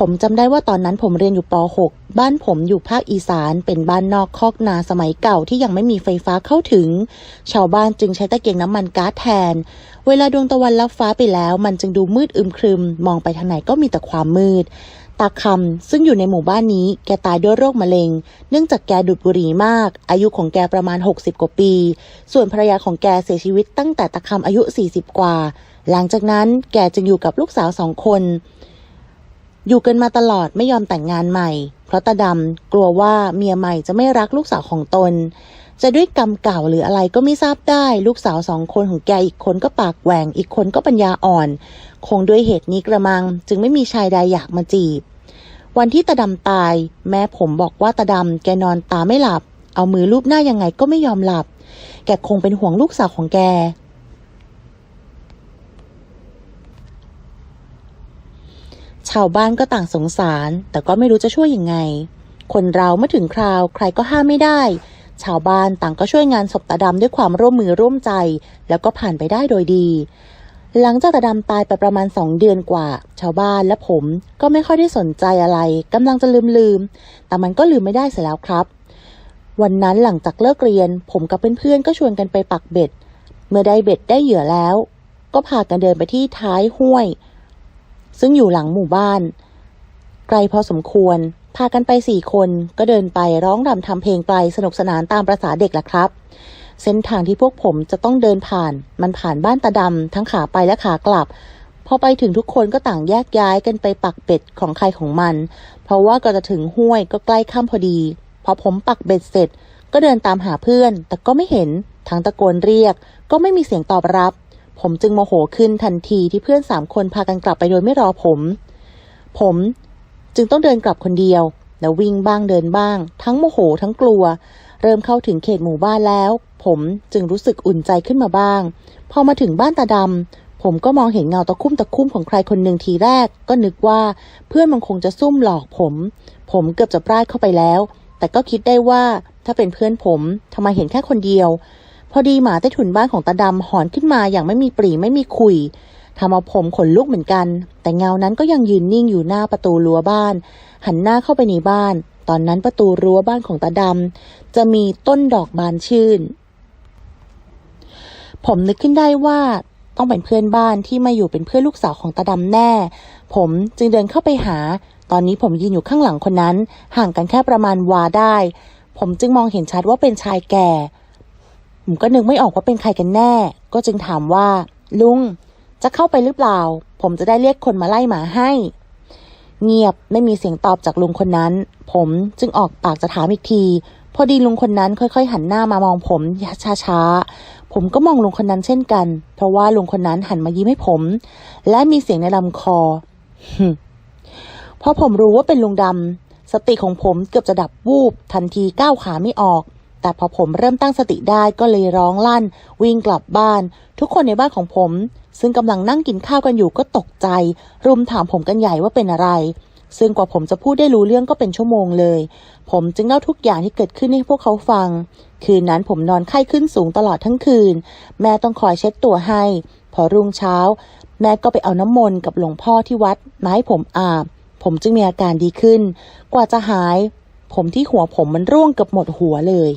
ผมจำได้ว่าตอนนั้นผมเรียนอยู่ป .6 บ้านผมอยู่ภาคอีสาน เป็นบ้านนอกคอกนาสมัยเก่าที่ยังไม่มีไฟฟ้าเข้าถึง ชาวบ้านจึงใช้ตะเกียงน้ำมันก๊าซแทน เวลาดวงตะวันลับฟ้าไปแล้ว มันจึงดูมืดอึมครึม มองไปทางไหนก็มีแต่ความมืด ตาคำซึ่งอยู่ในหมู่บ้านนี้ แกตายด้วยโรคมะเร็ง เนื่องจากแกดูดบุหรี่มาก อายุของแกประมาณ 60 กว่าปี ส่วนภรรยาของแกเสียชีวิตตั้งแต่ตาคำอายุ 40 กว่า หลังจากนั้นแกจึงอยู่กับลูกสาวสองคน อยู่กันมาตลอดไม่ยอมแต่งงานใหม่ เพราะตาดำกลัวว่าเมียใหม่จะไม่รักลูกสาวของตน จะด้วยกรรมเก่าหรืออะไรก็ไม่ทราบได้ ลูกสาวสองคนของแกอีกคนก็ปากแหว่งอีกคนก็ปัญญาอ่อน คงด้วยเหตุนี้กระมัง จึงไม่มีชายใดอยากมาจีบ วันที่ตาดำตาย แม่ผมบอกว่าตาดำแกนอนตาไม่หลับ เอามือลูบหน้ายังไงก็ไม่ยอมหลับ แกคงเป็นห่วงลูกสาวของแกาวบ้านก็ต่างสงสาร แต่ก็ไม่รู้จะช่วยยังไง คนเราเมื่อถึงคราวใครก็ห้ามไม่ได้ ชาวบ้านต่างก็ช่วยงานศพตาดำด้วยความร่วมมือร่วมใจ แล้วก็ผ่านไปได้โดยดี หลังจากตาดำตายไปประมาณสองเดือนกว่า ชาวบ้านและผมก็ไม่ค่อยได้สนใจอะไรกำลังจะลืมลืมๆแต่มันก็ลืมไม่ได้เสียแล้วครับ วันนั้นหลังจากเลิกเรียน ผมกับเพื่อนๆก็ชวนกันไปปักเบ็ด เมื่อได้เบ็ดได้เหยื่อแล้ว ก็พากันเดินไปที่ท้ายห้วย ซึ่งอยู่หลังหมู่บ้าน ไกลพอสมควร พากันไปสี่คนก็เดินไปร้องรำทำเพลงไปสนุกสนานตามประษาเด็กละครับ เส้นทางที่พวกผมจะต้องเดินผ่าน มันผ่านบ้านตาดำทั้งขาไปและขากลับพอไปถึงทุกคนก็ต่างแยกย้ายกันไปปักเบ็ดของใครของมัน เพราะว่าก็จะถึงห้วยก็ใกล้ค่ำพอดี พอผมปักเบ็ดเสร็จ ก็เดินตามหาเพื่อน แต่ก็ไม่เห็น ทั้งตะโกนเรียก ก็ไม่มีเสียงตอบรับ ผมจึงโมโหขึ้นทันทีที่เพื่อนสามคนพากันกลับไปโดยไม่รอผม ผมจึงต้องเดินกลับคนเดียว แล้ววิ่งบ้างเดินบ้าง ทั้งโมโหทั้งกลัว เริ่มเข้าถึงเขตหมู่บ้านแล้ว ผมจึงรู้สึกอุ่นใจขึ้นมาบ้าง พอมาถึงบ้านตาดำผมก็มองเห็นเงาตะคุ่มตะคุ่มของใครคนหนึ่งทีแรก ก็นึกว่าเพื่อนมันคงจะซุ่มหลอกผม ผมเกือบจะพลาดเข้าไปแล้ว แต่ก็คิดได้ว่าถ้าเป็นเพื่อนผมทำไมเห็นแค่คนเดียว พอดีหมาใต้ถุนบ้านของตาดำหอนขึ้นมาอย่างไม่มีปรีไม่มีคุยทำเอาผมขนลุกเหมือนกัน แต่เงานั้นก็ยังยืนนิ่งอยู่หน้าประตูรั้วบ้าน หันหน้าเข้าไปในบ้าน ตอนนั้นประตูรั้วบ้านของตาดำจะมีต้นดอกบานชื่น ผมนึกขึ้นได้ว่าต้องเป็นเพื่อนบ้านที่มาอยู่เป็นเพื่อนลูกสาวของตาดำแน่ ผมจึงเดินเข้าไปหา ตอนนี้ผมยืนอยู่ข้างหลังคนนั้น ห่างกันแค่ประมาณวาได้ ผมจึงมองเห็นชัดว่าเป็นชายแก่ ผมก็นึกไม่ออกว่าเป็นใครกันแน่ ก็จึงถามว่า ลุง จะเข้าไปหรือเปล่า ผมจะได้เรียกคนมาไล่หมาให้ เงียบไม่มีเสียงตอบจากลุงคนนั้น ผมจึงออกปากจะถามอีกที พอดีลุงคนนั้นค่อยๆ หันหน้ามามองผมช้าๆ ผมก็มองลุงคนนั้นเช่นกัน เพราะว่าลุงคนนั้นหันมายิ้มให้ผม และมีเสียงในลำคอพอผมรู้ว่าเป็นลุงดำสติของผมเกือบจะดับวูบทันทีก้าวขาไม่ออก แต่พอผมเริ่มตั้งสติได้ก็เลยร้องลั่น วิ่งกลับบ้าน ทุกคนในบ้านของผม ซึ่งกำลังนั่งกินข้าวกันอยู่ก็ตกใจ รุมถามผมกันใหญ่ว่าเป็นอะไร ซึ่งกว่าผมจะพูดได้รู้เรื่องก็เป็นชั่วโมงเลย ผมจึงเล่าทุกอย่างที่เกิดขึ้นให้พวกเขาฟัง คืนนั้นผมนอนไข้ขึ้นสูงตลอดทั้งคืน แม่ต้องคอยเช็ดตัวให้ พอรุ่งเช้า แม่ก็ไปเอาน้ำมนต์กับหลวงพ่อที่วัดมาให้ผมอาบ ผมจึงมีอาการดีขึ้น กว่าจะหายผมที่หัวผมมันร่วงเกือบหมดหัวเลย